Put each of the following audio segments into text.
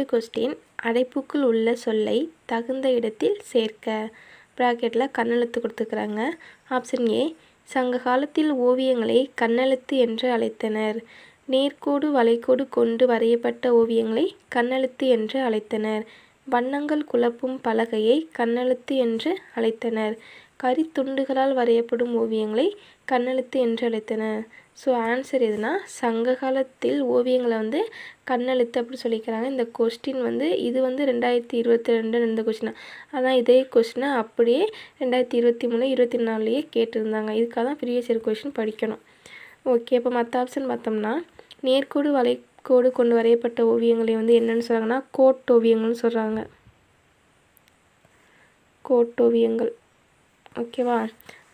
First question அடைப்புக்குள் உள்ள சொல்லை தகுந்த இடத்தில் சேர்க்க. ப்ராக்கெட்டில் கண்ணெழுத்து கொடுத்துக்கிறாங்க ஆப்ஷன் ஏ சங்க காலத்தில் ஓவியங்களை கண்ணெழுத்து என்று அழைத்தனர். நேர்கோடு வளைகோடு கொண்டு வரையப்பட்ட ஓவியங்களை கண்ணெழுத்து என்று அழைத்தனர். வண்ணங்கள் குழப்பும் பலகையை கண்ணெழுத்து என்று அழைத்தனர். கரித்துண்டுகளால் வரையப்படும் ஓவியங்களை கண்ணெழுத்து என்று அழைத்தனர் ஸோ ஆன்சர் எதுனா சங்க காலத்தில் ஓவியங்களை வந்து கண்ணெழுத்து அப்படி சொல்லிக்கிறாங்க. இந்த கொஸ்டின் வந்து இது வந்து ரெண்டாயிரத்தி இருபத்தி ரெண்டு இந்த கொஸ்டினா ஆனால் இதே கொஸ்டினை அப்படியே ரெண்டாயிரத்தி இருபத்தி மூணு இருபத்தி நாலுலேயே கேட்டிருந்தாங்க. இதுக்காக தான் ப்ரீவியஸ் இயர் கொஸ்டின் படிக்கணும். ஓகே இப்போ மற்ற ஆப்ஷன் பார்த்தோம்னா நேர்கோடு வளைக்கோடு கொண்டு வரையப்பட்ட ஓவியங்களை வந்து என்னென்னு சொல்கிறாங்கன்னா கோட் ஓவியங்கள்னு சொல்கிறாங்க கோட்டோவியங்கள் ஓகேவா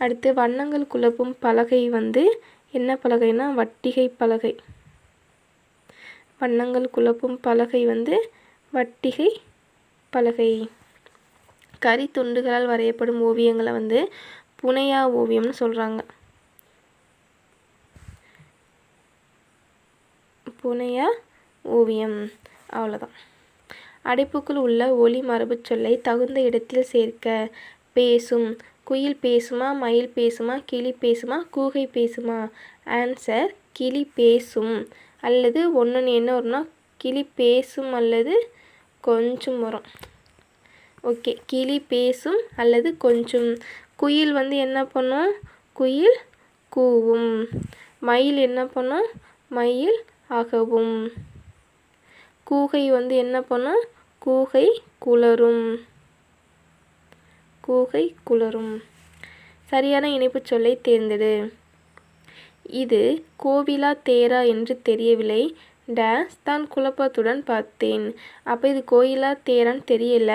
அடுத்து வண்ணங்கள் குழப்பும் பலகை வந்து என்ன பலகைனா வட்டிகை பலகை. வண்ணங்கள் குழப்பும் பலகை வந்து வட்டிகை பலகை. கறி துண்டுகளால் வரையப்படும் ஓவியங்களை வந்து புனையா ஓவியம்னு சொல்கிறாங்க புனையா ஓவியம். அவ்வளோதான் அடைப்புக்குள் உள்ள ஒளி மரபுச் சொல்லை தகுந்த இடத்தில் சேர்க்க பேசும் குயில் பேசுமா மயில் பேசுமா கிளி பேசுமா கூகை பேசுமா? ஆன்சர் கிளி பேசும். அல்லது ஒன்று என்ன வரும்னா கிளி பேசும் அல்லது கொஞ்சம் வரும். ஓகே கிளி பேசும் அல்லது கொஞ்சம். குயில் வந்து என்ன பண்ணும்? குயில் கூவும். மயில் என்ன பண்ணும்? மயில் ஆகவும் கூகை வந்து என்ன பண்ணும்? கூகை குளரும். கூகை குளரும் சரியான இணைப்புச் சொல்லை தேர்ந்தெடு. இது கோவிலா தேரா என்று தெரியவில்லை. டேஸ் தான் குழப்பத்துடன் பார்த்தேன். அப்போ இது கோயிலா தேரான்னு தெரியல.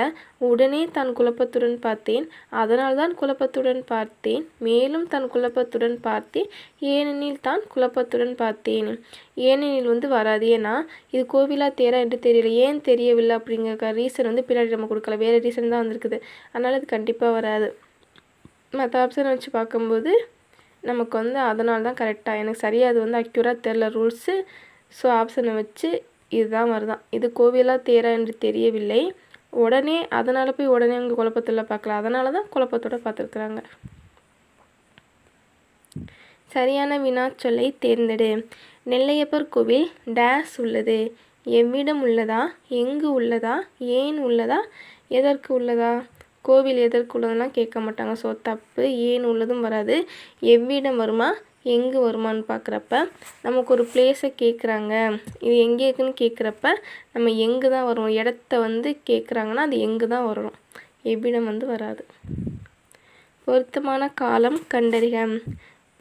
உடனே தான் குழப்பத்துடன் பார்த்தேன். அதனால் தான் குழப்பத்துடன் பார்த்தேன். மேலும் தான் குழப்பத்துடன் பார்த்தேன். ஏனெனில் தான் குழப்பத்துடன் பார்த்தேன். ஏனெனில் வந்து வராது. ஏன்னா இது கோவிலா தேரா என்று தெரியல. ஏன் தெரியவில்லை அப்படிங்கிற ரீசன் வந்து பின்னாடி நம்ம கொடுக்கல. வேறு ரீசன் தான் வந்திருக்குது. அதனால் அது கண்டிப்பாக வராது. மற்ற ஆப்ஷனை வச்சு பார்க்கும்போது நமக்கு வந்து அதனால தான் கரெக்டாக எனக்கு சரியாக அது வந்து அக்யூராக தெரில. ரூல்ஸு ஸோ ஆப்ஷனை வச்சு இதுதான் வருதான். இது கோவிலா தேரா என்று தெரியவில்லை. உடனே அதனால் போய் உடனே அங்கே குழப்பத்தில் பார்க்கல. அதனால தான் குழப்பத்தோட பார்த்துருக்குறாங்க. சரியான வினாச்சொல்லை தேர்ந்தெடு. நெல்லையப்பர் கோவில் டேஸ் உள்ளது. எவ்விடம் உள்ளதா? எங்கு உள்ளதா? ஏன் உள்ளதா? எதற்கு உள்ளதா? கோவில் எதற்கு கேட்க மாட்டாங்க. ஸோ தப்பு ஏன் உள்ளதும் வராது. எவ்விடம் வருமா எங்கே வருமானு பார்க்குறப்ப நமக்கு ஒரு பிளேஸை கேட்குறாங்க இது எங்கே இருக்குன்னு கேட்குறப்ப நம்ம எங்கே தான் வரும் இடத்த வந்து கேட்குறாங்கன்னா அது எங்கே தான் வரணும் எவ்விடம் வந்து வராது. பொருத்தமான காலம் கண்டறிக.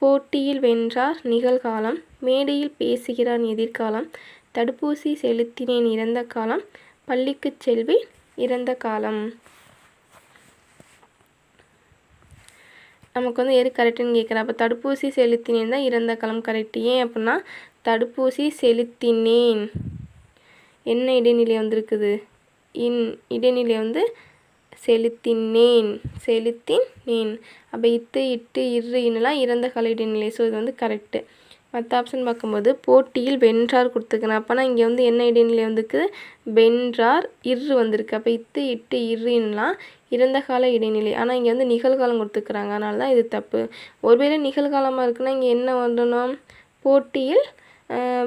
போட்டியில் வென்றார் நிகழ்காலம். மேடையில் பேசுகிறான் எதிர்காலம். தடுப்பூசி செலுத்தினேன் இறந்த காலம். பள்ளிக்கு செல்வேன் இறந்த காலம். நமக்கு வந்து எது கரெக்டுன்னு கேட்குறேன். அப்போ தடுப்பூசி செலுத்தினேன் தான் இறந்த காலம் கரெக்டு ஏன் அப்படின்னா தடுப்பூசி செலுத்தினேன். என்ன இடைநிலை வந்திருக்குது? இன் இடைநிலை வந்து செலுத்தினேன் செலுத்தினேன். அப்போ இத்து இட்டு இரு இன்னெல்லாம் இறந்த கால இடைநிலை. ஸோ இது வந்து கரெக்டு மற்ற ஆப்ஷன் பார்க்கும்போது போட்டியில் வென்றார் கொடுத்துருக்கேன். அப்போனா இங்கே வந்து என்ன இடைநிலை வந்துருக்கு வென்றார் இரு வந்திருக்கு. அப்போ இத்து இட்டு இருலாம் இறந்த கால இடைநிலை. ஆனால் இங்கே வந்து நிகழ்காலம் கொடுத்துருக்குறாங்க. அதனால தான் இது தப்பு. ஒருவேளை நிகழ்காலமாக இருக்குன்னா இங்கே என்ன வந்துடணும் போட்டியில்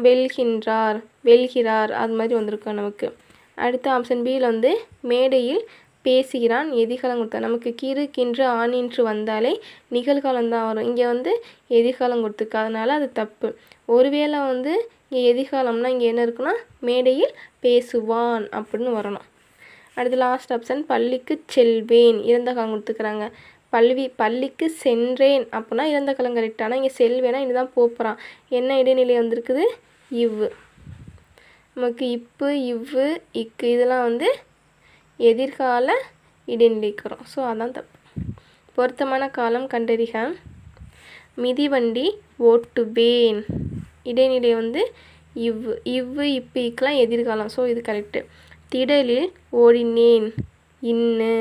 வெல்கின்றார் வெல்கிறார். அது மாதிரி வந்திருக்கும் நமக்கு. அடுத்த ஆப்ஷன் பியில் வந்து மேடையில் பேசுகிறான் எதிர்காலம் கொடுத்தா. நமக்கு கிறு கின்று ஆணின்று வந்தாலே நிகழ்காலம் தான் வரும். இங்கே வந்து எதிர்காலம் கொடுத்துருக்கு. அதனால் அது தப்பு. ஒருவேளை வந்து இங்கே எதிர்காலம்னா இங்கே என்ன இருக்குன்னா மேடையில் பேசுவான் அப்படின்னு வரணும். அடுத்து லாஸ்ட் ஆப்ஷன் பள்ளிக்கு செல்வேன். இறந்த காலம் கொடுத்துக்கிறாங்க பல்வி பள்ளிக்கு சென்றேன் அப்படின்னா இறந்த காலம் கரெக்ட் ஆனால் இங்கே செல்வேனா இனிதான் போகிறான் என்ன இடைநிலை வந்திருக்குது? இவ்வு நமக்கு இப்பு இவ்வு இக்கு இதெல்லாம் வந்து எதிர்கால இடைநிலைக்கிறோம் ஸோ அதான் தப்பு. பொருத்தமான காலம் கண்டறிக. மிதிவண்டி ஓட்டுவேன். இடைநிலை வந்து இவ்வு இவ்வு இப்பு இக்கெலாம் எதிர்காலம். ஸோ இது கரெக்டு திடலில் ஓடினேன். இன்னு.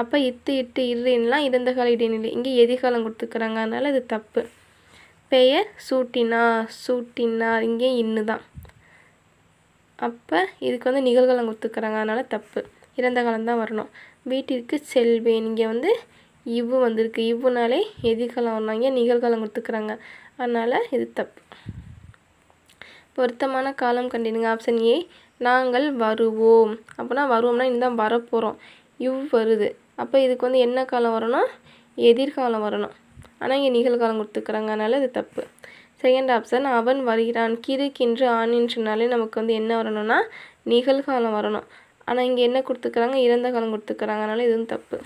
அப்போ இத்து இட்டு இருலாம் இறந்த கால இடைநிலை. இங்கே எதிர்காலம் கொடுத்துக்கிறாங்க அதனால் இது தப்பு. பெயர் சூட்டினார். சூட்டினார். இங்கே இன்னு தான். அப்போ இதுக்கு வந்து நிகழ்காலம் கொடுத்துருக்குறாங்க. அதனால் தப்பு. இறந்த காலம் தான் வரணும். வீட்டிற்கு செல்வேன். இங்கே வந்து இவ்வு வந்திருக்கு. இவ்வுனாலே எதிர்காலம் வரணும். இங்கே நிகழ்காலம் கொடுத்துக்கிறாங்க அதனால் இது தப்பு. பொருத்தமான காலம் கண்டிடுங்க ஆப்ஷன் ஏ நாங்கள் வருவோம். அப்போனா வருவோம்னா இன்னும் வரப்போகிறோம் இவ் வருது. அப்போ இதுக்கு வந்து என்ன காலம் வரணும் எதிர்காலம் வரணும் ஆனால் இங்கே நிகழ்காலம் கொடுத்துருக்குறாங்க. அதனால் இது தப்பு. செகண்ட் ஆப்ஷன் அவன் வருகிறான். கிறுக்கின்று ஆணின்றனாலே நமக்கு வந்து என்ன வரணும்னா? நிகழ்காலம் வரணும். ஆனால் இங்கே என்ன கொடுத்துக்கிறாங்க இறந்த காலம் கொடுத்துருக்குறாங்க. அதனால் இதுவும் தப்பு.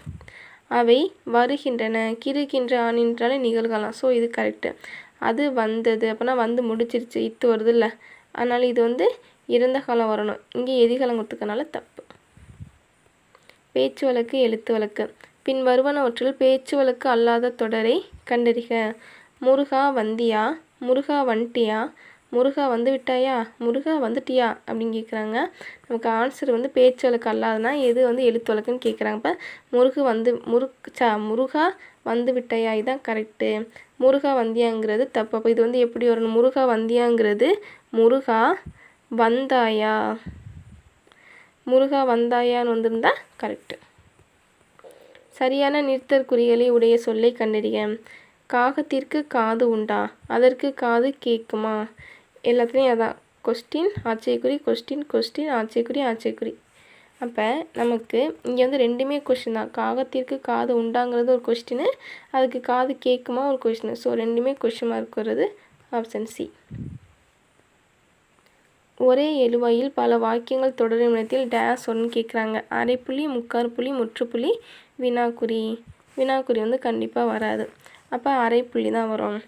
அவை வருகின்றன. கிறுக்கின்ற ஆணின்றாலே நிகழ்காலம். ஸோ இது கரெக்டு அது வந்தது. அப்போனா வந்து முடிச்சிருச்சு இத்து வருது இல்லை அதனால் இது வந்து இறந்த காலம் வரணும். இங்கே எதிர்காலம் கொடுத்துக்கனால தப்பு. பேச்சு வழக்கு எழுத்து வழக்கு பின் வருவனவற்றில் பேச்சு வழக்கு அல்லாத தொடரை கண்டறிக. முருகா வந்தியா? முருகா வந்துட்டியா? முருகா வந்து விட்டாயா? முருகா வந்துட்டியா? அப்படின்னு கேட்குறாங்க நமக்கு ஆன்சர் வந்து பேச்சு வழக்கு அல்லாதனா எது வந்து எழுத்து வழக்குன்னு கேட்குறாங்க இப்போ முருகு வந்து முருக் சா முருகா வந்து விட்டாயா? இதுதான் கரெக்டு முருகா வந்தியாங்கிறது தப்பு. அப்போ இது வந்து எப்படி வரணும்? முருகா வந்தியாங்கிறது முருகா வந்தாயா? முருகா வந்தாயான்னு வந்திருந்தா கரெக்டு சரியான நிறுத்தற்குறிகளை உடைய சொல்லை கண்டறிய காகத்திற்கு காது உண்டா? அதற்கு காது கேட்குமா? எல்லாத்துலேயும் அதான். கொஸ்டின் ஆச்சரியக்குறி கொஸ்டின் கொஸ்டின் ஆச்சரியக்குறி ஆச்சரியக்குறி. அப்போ நமக்கு இங்கே வந்து ரெண்டுமே கொஸ்டின் தான். காகத்திற்கு காது உண்டாங்கிறது ஒரு கொஸ்டின் அதுக்கு காது கேட்குமா ஒரு கொஸ்டின் ஸோ ரெண்டுமே கொஸ்டின் மார்க் வருது ஆப்ஷன் சி ஒரே எழுவாயில் பல வாக்கியங்கள் தொடரும் இடத்தில் டேஸ் ஒன்று கேட்குறாங்க. அரைப்புள்ளி முக்கார் புள்ளி முற்றுப்புள்ளி வினாக்குறி. வினாக்குறி வந்து கண்டிப்பாக வராது. அப்போ அரைப்புள்ளி தான் வரும்.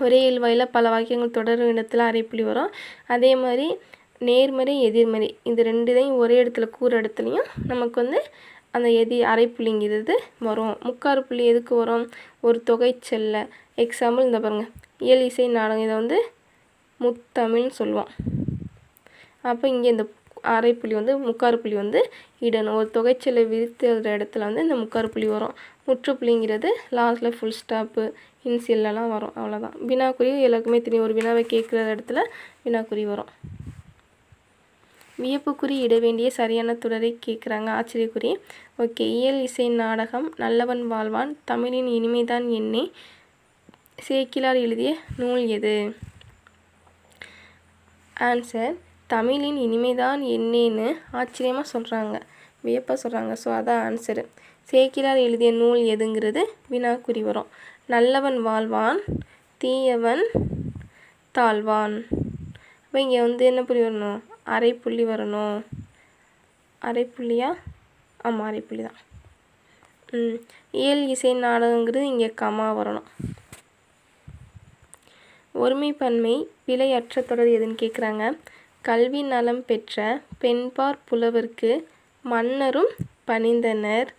ஒரே எழுவாயில் பல வாக்கியங்கள் தொடரும் இடத்துல அரைப்புள்ளி வரும். அதே மாதிரி நேர்மறை எதிர்மறை இது ரெண்டுதையும் ஒரே இடத்துல கூற இடத்துலையும் நமக்கு வந்து அந்த எதி அரைப்புள்ளிங்கிறது வரும். முக்காறு புள்ளி எதுக்கு வரும்? ஒரு தொகை செல்ல. எக்ஸாம்பிள் இந்த பாருங்கள் இயல் இசை நாடகம் இதை வந்து முத்தமிழ்னு சொல்லுவோம். அப்போ இங்கே இந்த அரைப்புள்ளி வந்து முக்காறு புள்ளி வந்து இடணும். ஒரு தொகைச்சலை விரித்துற இடத்துல வந்து இந்த முக்காறு புள்ளி வரும். முற்றுப்புள்ளிங்கிறது லாஸ்ட்டில் ஃபுல் ஸ்டாப்பு இன்சியல்லாம் வரும். அவ்வளோதான் வினாக்குறி எல்லாருக்குமே தெரியும். ஒரு வினாவை கேட்குற இடத்துல வினாக்குறி வரும். வியப்புக்குறி இட வேண்டிய சரியான தொடரை கேட்குறாங்க. ஆச்சரியக்குறி. ஓகே. இயல் இசை நாடகம் நல்லவன் வாழ்வான் தமிழின் இனிமைதான் எண்ணி சேக்கிலார் எழுதிய நூல் எது? ஆன்சர் தமிழின் இனிமைதான் என்னேன்னு ஆச்சரியமாக சொல்கிறாங்க வியப்பாக சொல்கிறாங்க ஸோ அதான் ஆன்சரு சேக்கிலார் எழுதிய நூல் எதுங்கிறது வினாக்குறி வரும். நல்லவன் வாழ்வான் தீயவன் தாழ்வான். அப்போ இங்கே வந்து என்ன புள்ளி வரணும்? அரை புள்ளி வரணும். அரை புள்ளியா ஆமாம் அரை புள்ளி தான் இயல் இசை நாடகங்கிறது இங்கே கமா வரணும். ஒருமைப்பன்மை விலையற்ற தொடர் எதுன்னு கேட்குறாங்க கல்வி நலம் பெற்ற பெண்பார் புலவர்க்கு மன்னரும் பணிந்தனர்.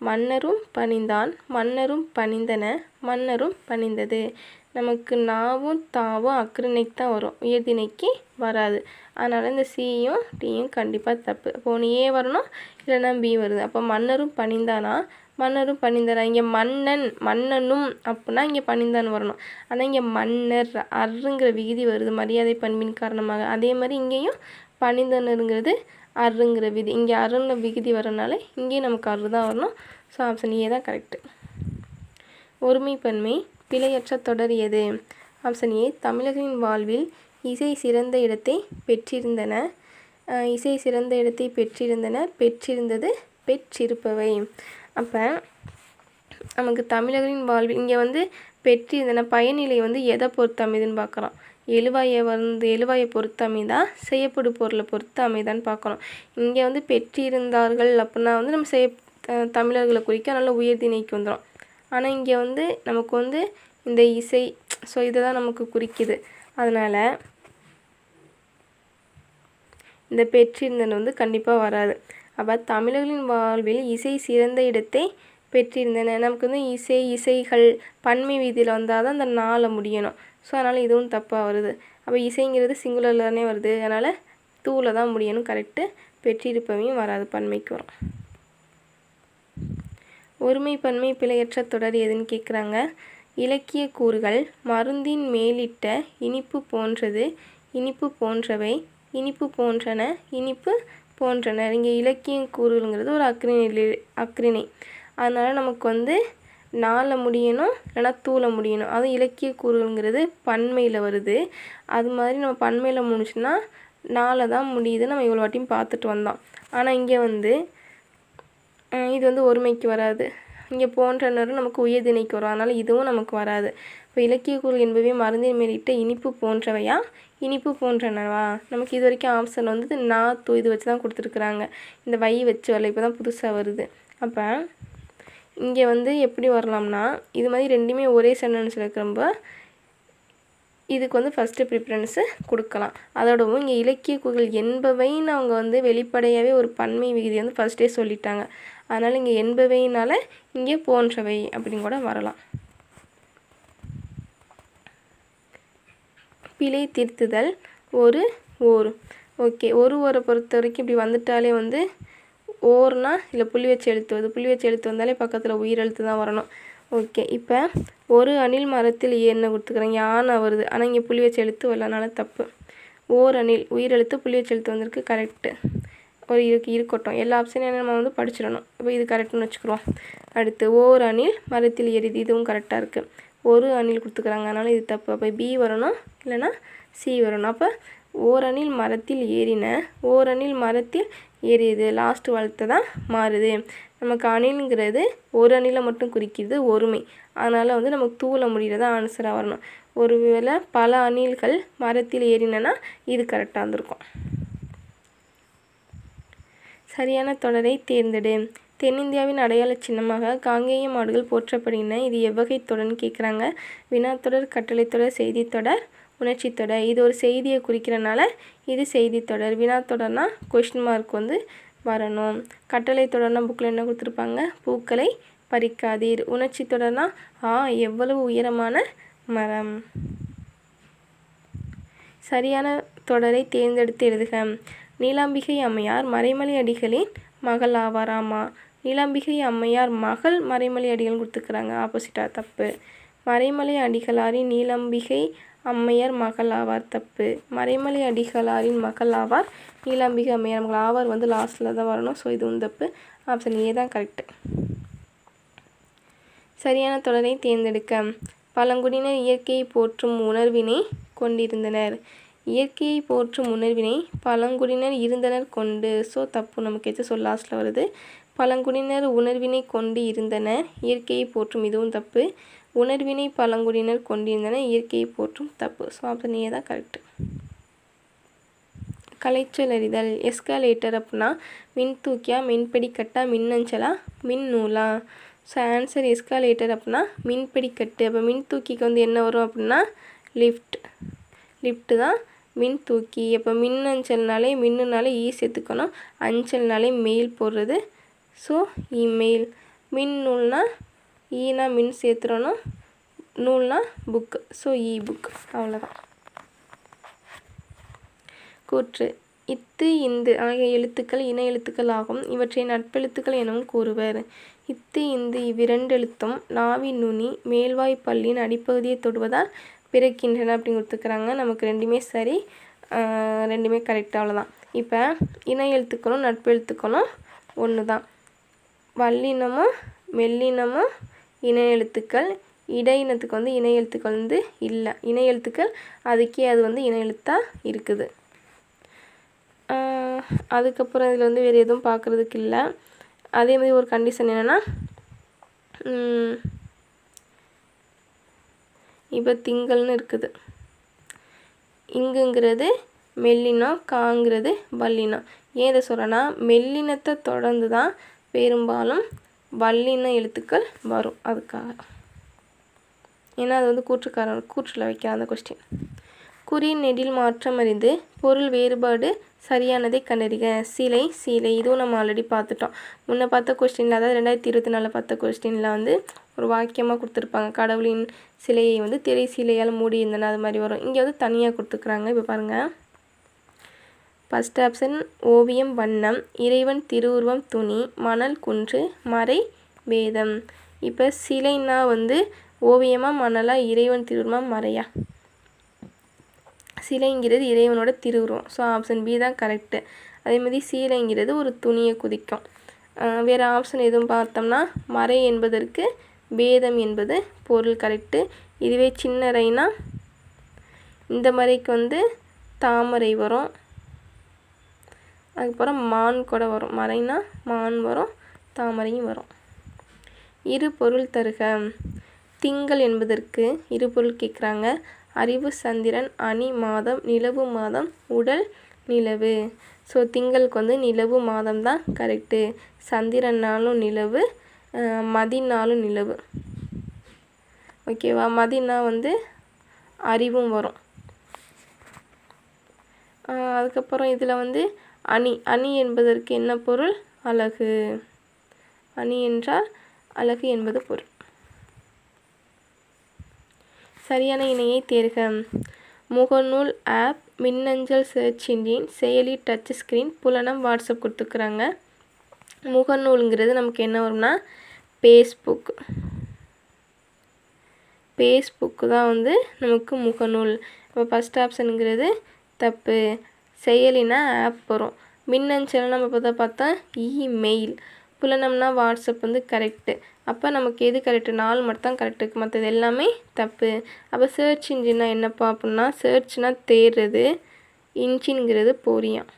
மன்னரும் பணிந்தான் மன்னரும் பணிந்தன மன்னரும் பணிந்தது. நமக்கு நாவும் தாவும் அக்ரிணைக்கு தான் வரும். உயர்திணைக்கு வராது. அதனால் இந்த சியும் டியும் கண்டிப்பாக தப்பு. அப்போ ஒன்று ஏ வரணும் இல்லைன்னா பி வருது. அப்போ மன்னரும் பணிந்தானா? மன்னரும் பணிந்தரா இங்கே மன்னன் மன்னனும் அப்படின்னா இங்கே பணிந்தான் வரணும். ஆனால் இங்கே மன்னர் அருங்கிற விகுதி வருது. மரியாதை பண்பின் காரணமாக. அதே மாதிரி இங்கேயும் பணிந்தனருங்கிறது அருங்கிற விதி. இங்கே அருங்கிற விகுதி வரனால இங்கேயும் நமக்கு அரு தான் வரணும். ஸோ ஆப்ஷன் ஏ தான் கரெக்டு ஒருமைப்பன்மை பிழையற்ற தொடர் எது? ஆப்ஷன் ஏ தமிழர்களின் வாழ்வில் இசை சிறந்த இடத்தை பெற்றிருந்தன. இசை சிறந்த இடத்தை பெற்றிருந்தன பெற்றிருந்தது பெற்றிருப்பவை. அப்போ நமக்கு தமிழர்களின் வாழ்வு இங்கே வந்து பெற்றிருந்தன பயனிலை வந்து எதை பொறுத்து அமைதுன்னு பார்க்குறோம் எழுவாயை வந்து எழுவாயை பொறுத்து அமைதா செய்யப்படு பொருளை பொறுத்து அமைதான்னு பார்க்கணும். இங்கே வந்து பெற்றிருந்தார்கள் அப்படின்னா வந்து நம்ம செய்ய தமிழர்களை குறிக்க நல்ல உயர்திணைக்கு வந்துடும் ஆனால் இங்கே வந்து நமக்கு வந்து இந்த இசை ஸோ இதை தான் நமக்கு குறிக்குது. அதனால் இந்த பெற்றிருந்தன் வந்து கண்டிப்பாக வராது. அப்போ தமிழர்களின் வாழ்வில் இசை சிறந்த இடத்தை பெற்றிருந்தன நமக்கு வந்து இசை இசைகள் பன்மை வீதியில் வந்தால் தான் அந்த நாளை முடியணும். ஸோ அதனால் இதுவும் தப்பாக வருது. அப்போ இசைங்கிறது சிங்குலரில் தானே வருது. அதனால் தூவில் தான் முடியணும். கரெக்டு பெற்றிருப்பவையும் வராது. பன்மைக்கு வரும். ஒருமை பன்மை பிழையற்ற தொடர் எதுன்னு கேட்குறாங்க இலக்கிய கூறுகள் மருந்தின் மேலிட்ட இனிப்பு போன்றது இனிப்பு போன்றவை இனிப்பு போன்றன இனிப்பு போன்றன. இங்கே இலக்கியம் கூறுங்கிறது ஒரு அக்ரிணை அக்ரிணை அதனால் நமக்கு வந்து நால முடியணும் இல்லைனா தூள முடியணும். அதுவும் இலக்கிய கூறுங்கிறது பன்மையில் வருது. அது மாதிரி நம்ம பன்மையில் முடிச்சுன்னா நால தான் முடியுது நம்ம இவ்வளோ வாட்டியும் பார்த்துட்டு வந்தோம். ஆனால் இங்கே வந்து இது வந்து ஒருமைக்கு வராது. இங்கே போன்றனர் நமக்கு உயர்திணைக்கு வரும். அதனால் இதுவும் நமக்கு வராது. இப்போ இலக்கிய கூறு என்பவை மருந்தின் மேலிட்ட இனிப்பு போன்றவையா? இனிப்பு போன்றனவா நமக்கு இது வரைக்கும் ஆப்ஷன் வந்து நா தூ இது வச்சு தான் கொடுத்துருக்குறாங்க. இந்த வை வச்சு வரல இப்போ தான் புதுசாக வருது. அப்போ இங்கே வந்து எப்படி வரலாம்னா இது மாதிரி ரெண்டுமே ஒரே சென்டென்ஸில் இருக்கிறப்ப இதுக்கு வந்து ஃபஸ்ட்டு ப்ரிஃபரன்ஸு கொடுக்கலாம். அதோடவும் இங்கே இலக்கிய குகள் என்பவைன்னு அவங்க வந்து வெளிப்படையாகவே ஒரு பன்மை விகுதி வந்து ஃபஸ்ட்டே சொல்லிட்டாங்க. அதனால் இங்கே என்பவைனால இங்கே போன்றவை அப்படின்னு கூட வரலாம். பிழை திருத்துதல். ஒரு ஓர் ஓகே ஒரு ஓரை பொறுத்த வரைக்கும் இப்படி வந்துட்டாலே வந்து ஓர்னா இல்லை புள்ளி வச்சு எழுத்து வருது. புள்ளி வச்சு எழுத்து வந்தாலே பக்கத்தில் உயிரெழுத்து தான் வரணும். ஓகே இப்போ ஒரு அணில் மரத்தில் என்ன கொடுத்துக்கிறேன் யானை வருது ஆனால் இங்கே புள்ளி வச்சு எழுத்து வரலனால தப்பு. ஓர் அணில் உயிரெழுத்து புள்ளி வச்சு எழுத்து வந்திருக்கு கரெக்டு ஒரு இருக்கு இருக்கட்டும். எல்லா ஆப்ஷனையும் நம்ம வந்து படிச்சிடணும். இப்போ இது கரெக்டுன்னு வச்சுக்கிறோம் அடுத்து ஓர் அணில் மரத்தில் எரிது இதுவும் கரெக்டாக இருக்குது ஒரு அணில் கொடுத்துக்கிறாங்க. அதனால் இது தப்பு. அப்போ பி வரணும். இல்லைன்னா சி வரணும். அப்போ ஓரணில் மரத்தில் ஏறின ஓரணில் மரத்தில் ஏறியது. லாஸ்ட் வாழ்த்து தான் மாறுது. நமக்கு அணில்ங்கிறது ஒரு அணிலை மட்டும் குறிக்கிறது ஒருமை. அதனால் வந்து நமக்கு தூள முடிகிறதா ஆன்சராக வரணும். ஒரு வேளை பல அணில்கள் மரத்தில் ஏறினா இது கரெக்டாக இருந்திருக்கும். சரியான தொடரை தேர்ந்தெடு. தென்னிந்தியாவின் அடையாள சின்னமாக காங்கேய மாடுகள் போற்றப்படுகின்றன. இது எவ்வகை தொடர்னு கேட்குறாங்க வினாத்தொடர் கட்டளைத்தொடர் செய்தித்தொடர் உணர்ச்சி தொடர் இது ஒரு செய்தியை குறிக்கிறனால இது செய்தித்தொடர். வினாத்தொடர்னா கொஷின் மார்க் வந்து வரணும். கட்டளை தொடர்னா புக்கில் என்ன கொடுத்துருப்பாங்க? பூக்களை பறிக்காதீர். உணர்ச்சி தொடர்னா ஆ எவ்வளவு உயரமான மரம். சரியான தொடரை தேர்ந்தெடுத்து எழுதுக. நீலாம்பிகை அம்மையார் மறைமலை அடிகளின் மகள் ஆவாராமா நிலம்பிகை அம்மையார் மகள் மறைமலை அடிகள் கொடுத்துக்கிறாங்க. ஆப்போசிட்டாக தப்பு. மறைமலை அடிகளாரின் நீலாம்பிகை அம்மையார் மகள் ஆவார் தப்பு. மறைமலை அடிகளாரின் மகள் ஆவார் நீலாம்பிகை அம்மையார் மகள். ஆவார் வந்து லாஸ்ட்டில் தான் வரணும். ஸோ இதுவும் தப்பு. ஆப்ஷன் ஏ தான் கரெக்டு சரியான தொடரை தேர்ந்தெடுக்க. பழங்குடியினர் இயற்கையை போற்றும் உணர்வினை கொண்டிருந்தனர். இயற்கையை போற்றும் உணர்வினை பழங்குடியினர் இருந்தனர் கொண்டு. ஸோ தப்பு. நமக்கு எச்சு சொல் லாஸ்ட்டில் வருது? பழங்குடியினர் உணர்வினை கொண்டு இருந்தனர். இயற்கையை போற்றும் இதுவும் தப்பு. உணர்வினை பழங்குடியினர் கொண்டிருந்தனர். இயற்கையை போற்றும் தப்பு. ஸோ ஆப்ஷன் ஏ தான் கரெக்டு கலைச்சல் அறிதல். எஸ்கலேட்டர் அப்படின்னா மின் தூக்கியா மின்படிக்கட்டா மின்னஞ்சலா மின் நூலா? ஸோ ஆன்சர் எஸ்காலேட்டர் அப்படின்னா மின்படிக்கட்டு அப்போ மின் தூக்கிக்கு வந்து என்ன வரும் அப்படின்னா லிஃப்ட் லிஃப்ட்டு தான் மின் தூக்கி. அப்போ மின்னஞ்சல்னாலே மின்னுனாலே ஈ சேர்த்துக்கணும். அஞ்சல்னாலே மெயில் போடுறது. ஸோ இமெயில் மின் நூல்னால் ஈனா மின் சேர்த்துறணும் நூல்னா புக்கு ஸோ இ புக் அவ்வளோதான் கூற்று. இத்து இந்து ஆகிய எழுத்துக்கள் இன எழுத்துக்கள் ஆகும். இவற்றை நட்பெழுத்துக்கள் எனவும் கூறுவர். இத்து இந்து இவ்விரண்டு எழுத்தும் நாவின் நுனி மேல்வாய் பள்ளியின் அடிப்பகுதியை தொடுவதால் பிறக்கின்றன அப்படின்னு கொடுத்துக்கிறாங்க நமக்கு ரெண்டுமே சரி. ரெண்டுமே கரெக்டாக அவ்வளோதான் இப்போ இன எழுத்துக்களும் நட்பெழுத்துக்களும் ஒன்று தான் வல்லினமும் மெல்லினமும் இணை எழுத்துக்கள். இடையினத்துக்கு வந்து இணை எழுத்துக்கள் வந்து இல்லை. இணை எழுத்துக்கள் அதுக்கே அது வந்து இணை எழுத்தாக இருக்குது. அதுக்கப்புறம் இதில் வந்து வேறு எதுவும் பார்க்குறதுக்கு இல்லை. அதே மாதிரி ஒரு கண்டிஷன் என்னென்னா இப்போ திங்கள்னு இருக்குது. இங்குங்கிறது மெல்லினம் காங்கிறது வல்லினம் ஏன் இதை சொல்கிறேன்னா மெல்லினத்தை தொடர்ந்து தான் பெரும்பாலும் வல்லின எழுத்துக்கள் வரும். அதுக்காக. ஏன்னா அது வந்து கூற்றுக்காரன் கூற்றில் வைக்கிற அந்த கொஸ்டின் குறி நெடில் மாற்றம் அறிந்து பொருள் வேறுபாடு சரியானதை கண்டறிக. சிலை சீலை இதுவும் நம்ம ஆல்ரெடி பார்த்துட்டோம். முன்னே பார்த்த கொஸ்டினில் அதாவது ரெண்டாயிரத்தி இருபத்தி நாலில் பார்த்த கொஸ்டினில் வந்து ஒரு வாக்கியமாக கொடுத்துருப்பாங்க. கடவுளின் சிலையை வந்து திரை சிலையால் மூடி இருந்தன அது மாதிரி வரும். இங்கே வந்து தனியாக கொடுத்துருக்குறாங்க. இப்போ பாருங்கள் ஃபஸ்ட் ஆப்ஷன் ஓவியம் வண்ணம் இறைவன் திருவுருவம் துணி மணல் குன்று மறை வேதம். இப்போ சிலைன்னா வந்து ஓவியமாக மணலாக இறைவன் திருவுருவமாக மறையா? சிலைங்கிறது இறைவனோட திருவுருவம். ஸோ ஆப்ஷன் பி தான் கரெக்டு அதே மாதிரி சீலைங்கிறது ஒரு துணியை குதிக்கும். வேறு ஆப்ஷன் எதுவும் பார்த்தோம்னா மறை என்பதற்கு பேதம் என்பது பொருள் கரெக்டு இதுவே சின்ன ரைனா இந்த மறைக்கு வந்து தாமரை வரும். அதுக்கப்புறம் மான் கூட வரும். மறைனா மான் வரும் தாமரையும் வரும். இரு பொருள் தருக. திங்கள் என்பதற்கு இரு பொருள் கேட்குறாங்க. அறிவு சந்திரன் அணி மாதம் நிலவு மாதம் உடல் நிலவு. ஸோ திங்களுக்கு வந்து நிலவு மாதம் தான் கரெக்டு சந்திரனாலும் நிலவு மதினாலும் நிலவு. ஓகேவா மதினா வந்து அறிவும் வரும். அதுக்கப்புறம் இதில் வந்து அணி அணி என்பதற்கு என்ன பொருள்? அழகு அணி என்றால் அழகு என்பது பொருள். சரியான இணையை தேர்க. முகநூல் ஆப் மின்னஞ்சல் சர்ச் இன்ஜின் செயலி டச் ஸ்க்ரீன் புலனம் வாட்ஸ்அப் கொடுத்துக்கிறாங்க முகநூலுங்கிறது நமக்கு என்ன வரும்னா ஃபேஸ்புக் ஃபேஸ்புக்கு தான் வந்து நமக்கு முகநூல். இப்போ ஃபஸ்ட் ஆப்ஷனுங்கிறது தப்பு. செயலினா ஆப் வரும். மின்னஞ்சல் நம்ம பார்த்தா பார்த்தா இமெயில் புலனம்னா வாட்ஸ்அப் வந்து கரெக்டு அப்போ நமக்கு எது கரெக்டு நாலு மட்டும் தான் கரெக்டு இருக்குது மற்றது எல்லாமே தப்பு. அப்போ சர்ச் இன்ஜின்னா என்னப்பா அப்படின்னா சர்ச்னா தேடுறது இன்ஜின்ங்கிறது பொரியாம்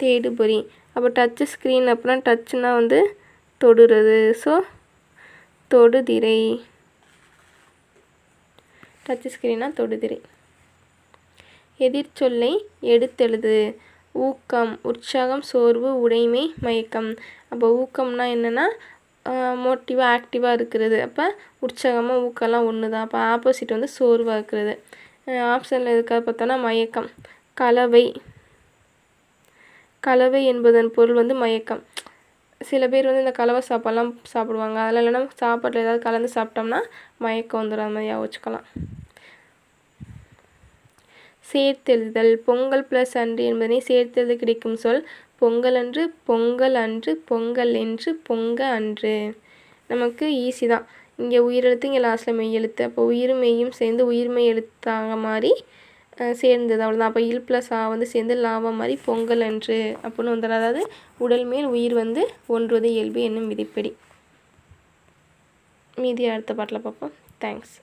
தேடு பொறி. அப்போ டச்சு ஸ்க்ரீன் அப்புறம் டச்சுனா வந்து தொடுறது. ஸோ தொடுதிரை. டச் ஸ்க்ரீனாக தொடுதிரை. எதிர்ச்சொல்லை எடுத்தெழுது. ஊக்கம் உற்சாகம் சோர்வு உடைமை மயக்கம். அப்போ ஊக்கம்னா என்னென்னா மோட்டிவாக ஆக்டிவாக இருக்கிறது. அப்போ உற்சாகமாக ஊக்கம்லாம் ஒன்று தான் அப்போ ஆப்போசிட் வந்து சோர்வாக இருக்கிறது. ஆப்ஷனில் இருக்க பார்த்தோன்னா மயக்கம். கலவை. கலவை என்பதன் பொருள் வந்து மயக்கம். சில பேர் வந்து இந்த கலவை சாப்பாடுலாம் சாப்பிடுவாங்க. அதில் இல்லைன்னா சாப்பாட்டில் ஏதாவது கலந்து சாப்பிட்டோம்னா மயக்கம் வந்துடும். அந்த மாதிரி யோசிச்சுக்கலாம். வச்சுக்கலாம் சேர்த்தெழுதல் பொங்கல் ப்ளஸ் அன்று என்பதனை சேர்த்தெழுத கிடைக்கும் சொல் பொங்கல் அன்று பொங்கல் அன்று பொங்கல் என்று பொங்க அன்று. நமக்கு ஈஸி தான். இங்கே உயிரெழுத்து இங்கே லாஸ்ட்டில் மெய் எழுத்து. அப்போ உயிர் மெய்யும் சேர்ந்து உயிர்மை எழுத்தாக மாதிரி சேர்ந்தது. அவ்வளோதான் அப்போ இல் ப்ளஸ் ஆ வந்து சேர்ந்து லாவா மாதிரி பொங்கல் அன்று அப்படின்னு வந்துடும். அதாவது உடல் மேல் உயிர் வந்து ஒன்றுவது இயல்பு என்னும் விதிப்படி. மீதி அடுத்த பாட்டில் பார்ப்போம். தேங்க்ஸ்